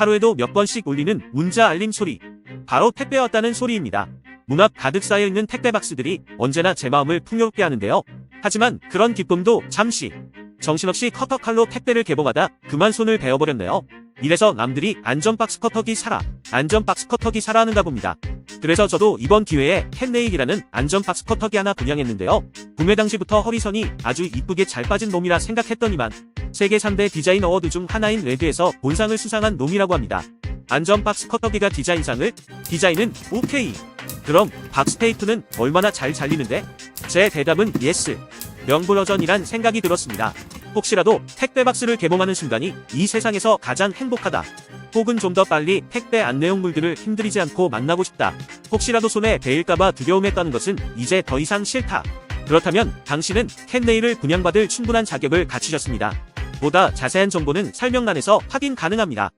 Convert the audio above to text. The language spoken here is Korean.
하루에도 몇 번씩 울리는 문자 알림 소리. 바로 택배 왔다는 소리입니다. 문 앞 가득 쌓여 있는 택배 박스들이 언제나 제 마음을 풍요롭게 하는데요. 하지만 그런 기쁨도 잠시. 정신없이 커터칼로 택배를 개봉하다 그만 손을 베어버렸네요. 이래서 남들이 안전박스 커터기 사라, 안전박스 커터기 사라 하는가 봅니다. 그래서 저도 이번 기회에 캔네일이라는 안전박스 커터기 하나 분양했는데요. 구매 당시부터 허리선이 아주 이쁘게 잘 빠진 놈이라 생각했더니만 세계 3대 디자인 어워드 중 하나인 레드에서 본상을 수상한 놈이라고 합니다. 안전 박스 커터기가 디자인상을? 디자인은 오케이. 그럼 박스 테이프는 얼마나 잘 잘리는데? 제 대답은 예스. 명불허전이란 생각이 들었습니다. 혹시라도 택배 박스를 개봉하는 순간이 이 세상에서 가장 행복하다. 혹은 좀 더 빨리 택배 안내용물들을 힘들이지 않고 만나고 싶다. 혹시라도 손에 베일까봐 두려움했다는 것은 이제 더 이상 싫다. 그렇다면 당신은 캔네일을 분양받을 충분한 자격을 갖추셨습니다. 보다 자세한 정보는 설명란에서 확인 가능합니다.